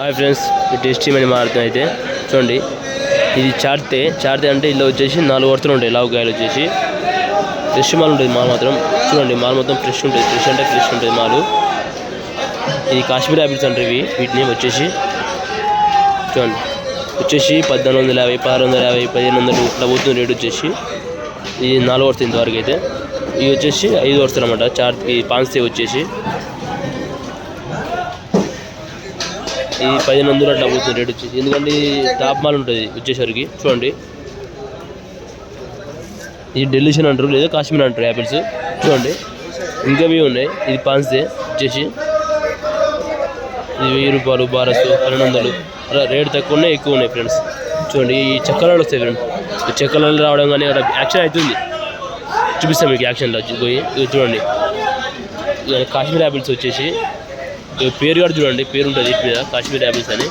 Hi friends ఈ tasty మనీ మారుతుంది అయితే. చూడండి. ఇది చార్తే చార్తే అంటే ఇలా వచ్చేసి నాలుగు వరుసలు ఉంటాయి. లావు కాయలు వచ్చేసి. ఫ్రెష్ మాల్ ఉంటుంది మాల్ మాత్రం. చూడండి మాల్ మొత్తం ఫ్రెష్ ఉంటుంది. ఫ్రెష్ అంటే ఫ్రెష్ ఉంటుంది మాలు. ఇది కాశ్మీర్ హ్యాబిట్స్ అంటారు ఇవి. వీటిని వచ్చేసి. చూడండి. వచ్చేసి పద్నాలుగు వందల యాభై పదహారు వందల యాభై పదిహేను వందలు ఇట్లా పోతుంది రేట్ వచ్చేసి. ఇది నాలుగు వరుస ఇంతవరకు అయితే. ఇవి వచ్చేసి ఐదు వరుసలు అనమాట చార్ ఈ పాన్సే వచ్చేసి. ఈ పదిహేను వందలు అట్లా పోతుంది రేట్ వచ్చేసి. ఎందుకంటే ఇది టాప్ మాల్ ఉంటుంది వచ్చేసరికి. చూడండి. ఇది డెలిషన్ అంటారు లేదా కాశ్మీర్ అంటారు యాపిల్స్. చూడండి. ఇంకా ఇవి ఉన్నాయి. ఇది పాన్సే వచ్చేసి. ఇది వెయ్యి రూపాయలు బారస్ పన్నెండు వందలు. అలా రేట్ తక్కువ ఉన్నాయి ఎక్కువ ఉన్నాయి ఫ్రెండ్స్. చూడండి ఈ చక్కరాలు వస్తాయి ఫ్రెండ్స్. ఈ చక్కరాలు రావడం కానీ అక్కడ యాక్షన్ అవుతుంది. చూపిస్తాం మీకు యాక్షన్లో. పోయి ఇది చూడండి. కాశ్మీర్ యాపిల్స్ వచ్చేసి. పేరు కూడా చూడండి పేరు ఉంటుంది వీటి మీద కాశ్మీర్ యాపిల్స్ అని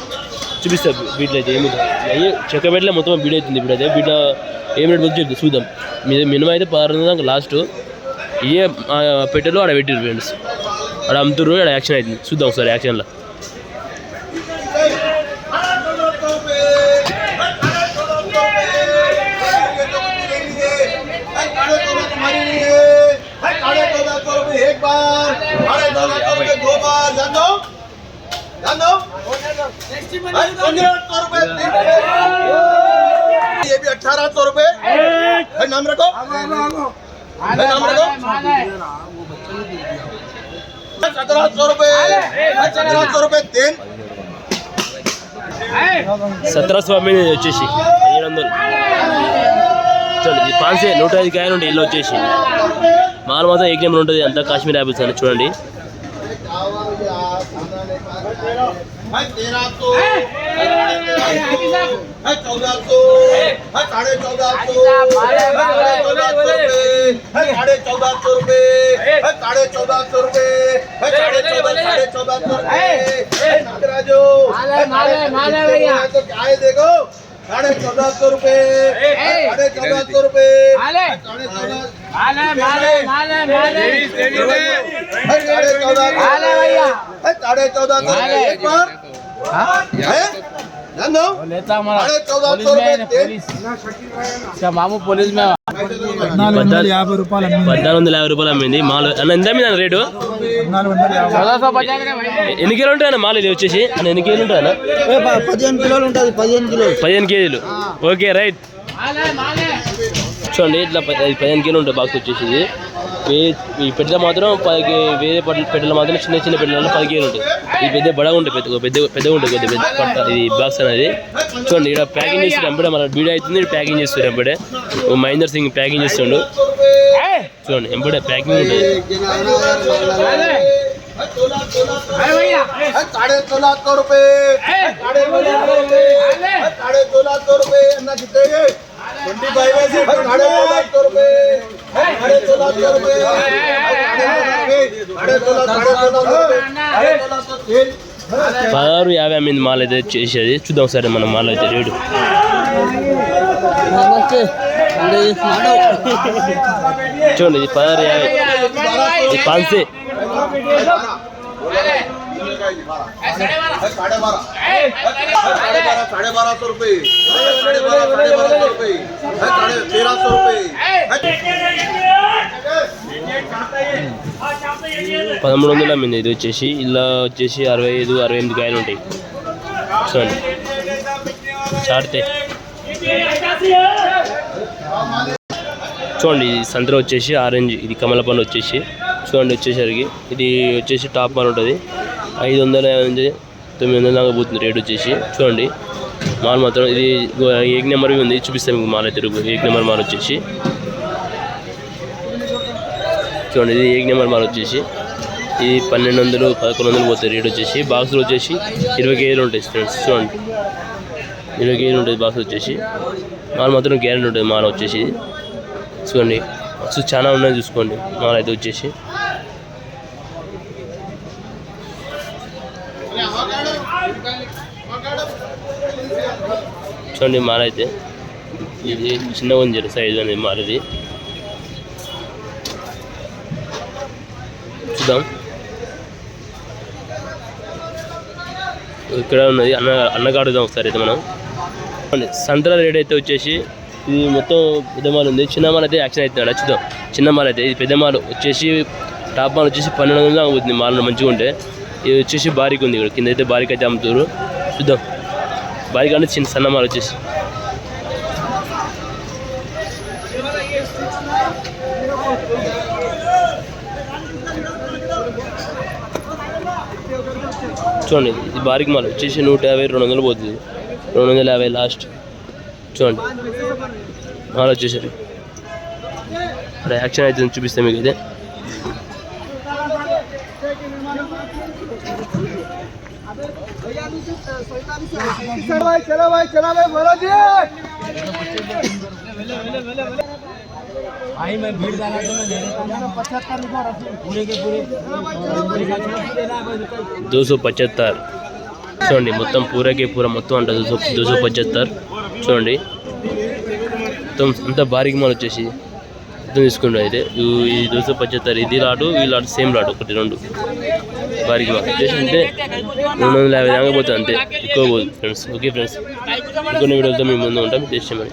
చూపిస్తా వీటిలో అయితే ఏమి అయ్యి చెక్కబెట్టలే మొత్తం బీడ్ అవుతుంది ఇప్పుడు అయితే వీటిలో ఏం రేట్ వచ్చి చెప్తా చూద్దాం మీద మినిమం అయితే పదహారు వందల లాస్ట్ ఇవే పెట్టెలో ఆడ పెట్టిరు ఫ్రెండ్స్ ఆడ అమ్ముతుర్రు ఆడ యాక్షన్ అవుతుంది చూద్దాం ఒకసారి యాక్షన్లో एक बार साढ़े दो लाख रुपए दो बार जान दो जान दो पंद्रह सौ रुपए तीन ये भी अठारह सौ रुपए भाई नाम रखो भाई नाम रखो सत्रह सौ रुपए सत्रह सौ रुपए तीन సత్తరా స్వామి వచ్చేసి పదిహేడు వందలు చూడండి ఇది పాన్సే నూట ఐదు కాయలు ఉంటాయి ఇల్లు వచ్చేసి మాల్ మాత్రం ఏ నెంబర్ ఉంటుంది అంతా కాశ్మీర్ యాపిల్స్ అని చూడండి भाई तेरह सौ भाई चौदह सौ भाई साढ़े चौदह सौ साढ़े चौदह सौ रुपए भाई साढ़े चौदह सौ रुपए भाई साढ़े चौदह सौ रुपए भाई साढ़े चौदह साढ़े चौदह सौ रुपए नागराजो माले, माले, माले भैया। तो क्या है देखो साडे चौदाशे रुपये. साडे चौदाशे रुपये. साडे चौदाशे साडे चौदाशे रुपये. మాము పోలీస్ పద్నాలుగు వందల యాభై రూపాయలు అమ్మింది మాలు అన్న ఎంత అమ్మింది రేటు ఎన్ని కిలో ఉంటాయి అన్న మాలు ఇది వచ్చేసి అన్న ఎన్ని కేజీలు ఉంటాయి అన్న పదిహేను కిలోలు ఉంటుంది పదిహేను కిలోలు పదిహేను కేజీలు ఓకే రైట్ చూడండి ఇట్లా పదిహేను కిలో ఉంటాయి బాక్స్ వచ్చేసి ఈ పెద్ద మాత్రం పది వేరే పెట్టలు మాత్రం చిన్న చిన్న పెట్టలు పదికేలు ఉంటాయి ఈ పెద్ద బడగా ఉంటాయి పెద్ద పెద్ద పెద్దగా ఉంటుంది పెద్ద పెద్ద పట్ట ఇది బాక్స్ అనేది చూడండి ఇక్కడ ప్యాకింగ్ చేసి ఎంబడే మన బీడీ అవుతుంది ప్యాకింగ్ చేస్తుంది ఎంబడే మహేందర్ సింగ్ ప్యాకింగ్ చేస్తుండు చూడండి ఎంబడే ప్యాకింగ్ ఉంటుంది పదహారు యాభై అమ్మింది మాల అయితే చేసేది. చూద్దాం సరే మన మాల అయితే రేటు. చూడండి ఇది పదహారు యాభై. ఇది పాన్సే. साढ़े बारह साढ़े बारह साढ़े बारह सौ रुपए साढ़े बारह साढ़े बारह सौ रुपए साढ़े तेरह सौ रुपए పదమూడు వందలు అమ్మింది ఇది వచ్చేసి ఇలా వచ్చేసి అరవై ఐదు అరవై ఎనిమిది కాయలు ఉంటాయి చూడండి చాడితే చూడండి ఇది సంతర వచ్చేసి ఆరెంజ్ ఇది కమల పండు వచ్చేసి చూడండి వచ్చేసరికి ఇది వచ్చేసి టాప్ మాల్ ఉంటుంది ఐదు వందల నుంచి తొమ్మిది వందల దాకా పోతుంది రేట్ వచ్చేసి. చూడండి. మాల్ మాత్రం ఇది ఏక్ నెంబర్ ఉంది. చూపిస్తాను మీకు మాల్ అయితే ఏక్ నెంబర్ మాల్ వచ్చేసి. చూడండి ఇది ఏక్ నెంబర్ మాల్ వచ్చేసి. ఇది పన్నెండు వందలు పదకొండు వందలు పోతాయి రేట్ వచ్చేసి. బాక్స్లో వచ్చేసి ఇరవై కేజీలు ఉంటాయి ఫ్రెండ్స్. చూడండి. ఇరవై కేజీలు ఉంటుంది బాక్స్ వచ్చేసి. మాల్ మాత్రం గ్యారెంటీ ఉంటుంది మాల్ వచ్చేసి. చూడండి. సో చాలా ఉన్నాయి చూసుకోండి. మాల్ అయితే వచ్చేసి. చూడండి మాల్ అయితే. ఇది చిన్నగా ఉంది సైజు అనేది మాలది. చూద్దాం. ఇక్కడ ఉన్నది అన్న అన్నగాడుదాం ఒకసారి అయితే మనం. చూడండి, సంతల రేట్ అయితే వచ్చేసి ఇది మొత్తం పెద్ద మాల్ ఉంది. చిన్నమాల అయితే యాక్షన్ అవుతుంది చూద్దాం. చిన్న మాల్ అయితే ఇది పెద్ద మాల్ వచ్చేసి టాప్ మాల్ వచ్చేసి పన్నెండు వందలు అవుతుంది మాల్ మంచిగా ఉంటే. ఇది వచ్చేసి బారిక్ ఉంది ఇక్కడ. కింద అయితే బారిక్ అయితే అమ్ముతారు. చూద్దాం. బారిక్ అంటే చిన్న సన్న మాల్ వచ్చేసి. చూడండి ఇది బారిక్ మాల. వచ్చేసి నూట యాభై రెండు వందలు పోతుంది. రెండు వందల యాభై లాస్ట్. చూడండి. మాల వచ్చేసరి యాక్షన్ అయితే చూపిస్తాం మీకు అయితే चलो भाई चलो भाई बोलो जी आई मैं भीड़ डाला तो मैं दे देता हूँ पचहत्तर रुपये रखो पूरे के पूरे दो सौ पचहत्तर చూడండి మొత్తం పూరకే పూర మొత్తం అంట దోసో దోసో పచ్చత్తర్ చూడండి మొత్తం అంతా బారిక్ మాల్ వచ్చేసి అర్థం తీసుకుంటాం అయితే. ఈ- దోశ దోసో ఇది లాడు ఈ లాడు సేమ్ లాడు ఒకటి రెండు. వారికి మాల్ అంటే రెండు వందల యాభై దాకా పోతుంది అంతే. ఎక్కువ పోదు ఫ్రెండ్స్. Okay friends. ఇంకొన్ని వీడియోలతో మేము ముందు ఉంటాం. చేసామని